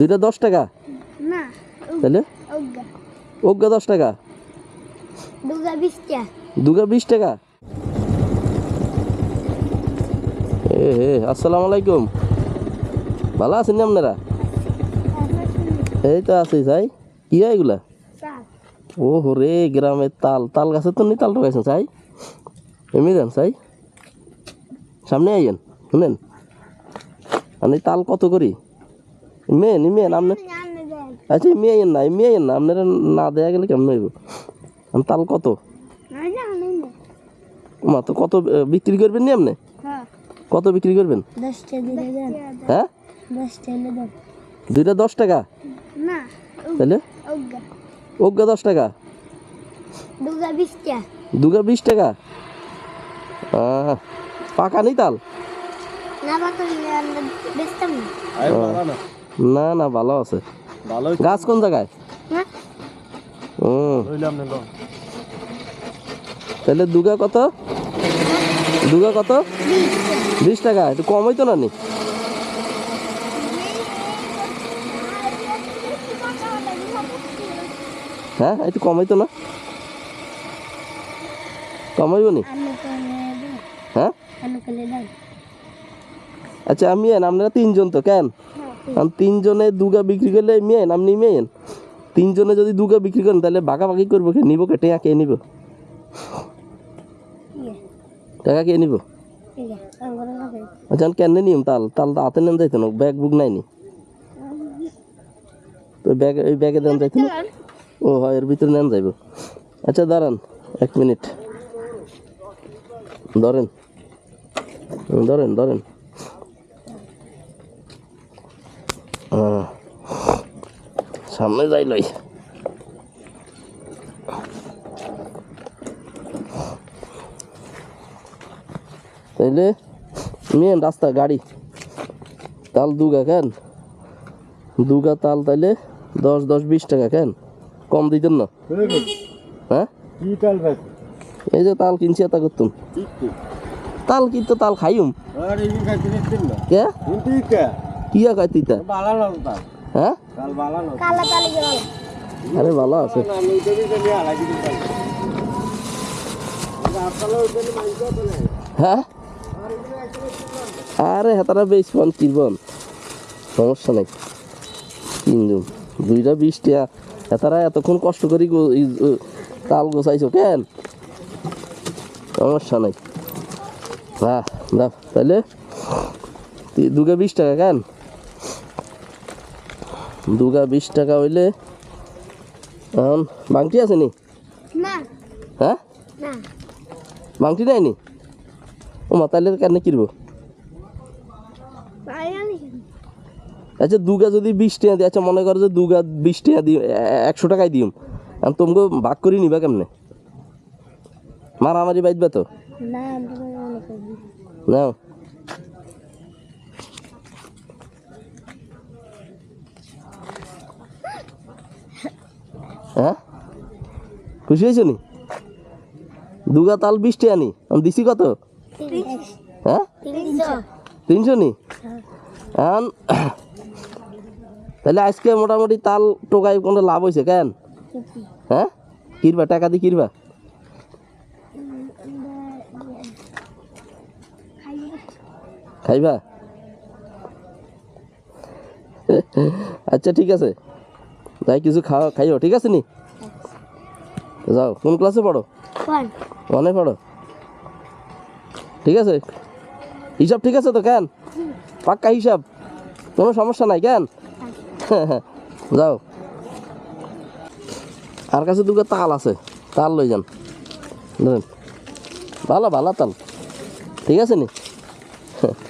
দুইটা দশ টাকা? না তাহলে? ওগা। ওগা দশ টাকা? দুগা বিশ টাকা? এ হে আসসালামু আলাইকুম। ভালো আছেন না আপনারা? এই তো আছি চাই কি হয় এগুলা? ও রে গ্রামের তাল। তাল গাছের তো নি তাল টোকাইছেন চাই। এমনি দেন চাই। সামনে আইয়েন শুনেন। আপনি তাল কত করি? মেন মেন আপনি জানে আচ্ছা আইয়েন না আইয়েন না। আপনারা না দেয়া গেলে কেমন হইব? আমি তাল কত? না জানে মা তো কত বিক্রি করবেন নি আপনি? হ্যাঁ কত বিক্রি করবেন? হ্যাঁ? দুইটা দশ টাকা? না তাহলে ওগা ওগা দশ টাকা? দুগা বিশ টাকা? পাকা নেই তাল? না। না না ভালো আছে। ভালো গাছ কোন জায়গায়? হুম হইলাম তাহলে দুগা কত? দুগা কত? বিশ টাকা একটু কম হইতো না নি? হ্যাঁ একটু কম হইতো না? কম হইব নি? হ্যাঁ? আচ্ছা আমি এন আপনারা তিনজন তো কেন? তিনজনে দুগা বিক্রি করলে মেন আপনি মেন তিনজনে যদি দুগা বিক্রি করেন, তাহলে ভাগাভাগি করব কে? নিব কে? টেয়া কে নিব? টাকা কে নিব? আচ্ছা কেন নিম? তাল তাল তো হাতে নেন যাইতো না, ব্যাগ বুক নাই নি। তো ব্যাগ, এই ব্যাগে দেন যাইতো না? ও, হয়, এর ভিতরে নেন যাইব। আচ্ছা দাঁড়ান, এক মিনিট। ধরেন। ধরেন ধরেন। সামনে যাই লই তাইলে মেন রাস্তা গাড়ি তাল দুগা কেন দুগা তাল তাইলে দশ দশ বিশ টাকা কেন কম দিতেন না হ্যাঁ কি এই যে তাল কিনছি এটা করতুম কি তাল কিন্তু তাল খাইম খাইতে কে কিয়া খাই তুই তা বালা না তা হ্যাঁ? কাল বালা না? কালা কালি গেল আরে ভালো আছে। নাই হ্যাঁ? আরে হেতারা বেশ ফোন কিনবন সমস্যা নাই। কিনজুম দুইটা বিশ টাকা হেতারা এতক্ষণ কষ্ট করি গো- তাল গোছাইছো কেন? সমস্যা নাই। হ্যাঁ দাও তাহলে দুগা বিশ টাকা কেন? দুগা বিশ টাকা হইলে এখন বাংটি আছে নি? হ্যাঁ? বাংটি নাই নি? ও মা তাহলে কেন কিনবো? আচ্ছা দুগা যদি বিশ টাকা দিই আচ্ছা মনে করো যে দুগা বিশ টাকা দিই একশো টাকায় দিম। আমি তোমাকে ভাগ করি নিবা কেমনে? মারামারি বাইদবে তো? না আমরা মনে করি নাও হ্যাঁ? খুশি হয়েছো নি? দুগা তাল বিশ আনি। আমি দিছি কত? হ্যাঁ? তিনশো নি? তাহলে আজকে মোটামুটি তাল টোকাই কোনো লাভ হয়েছে কেন? হ্যাঁ? কিরবা, টাকা দিয়ে কিরবা? খাইবা? আচ্ছা ঠিক আছে। যাই কিছু খাওয়া খাইও ঠিক আছে নি? যাও কোন ক্লাসে পড়ো? মনে পড়ো। ঠিক আছে? হিসাব ঠিক আছে তো কেন? পাক্কা হিসাব? কোনো সমস্যা নাই কেন? যাও। আর কাছে দুটো তাল আছে তাল লই যান। ধরেন। ভালো ভালো তাল। ঠিক আছে নি?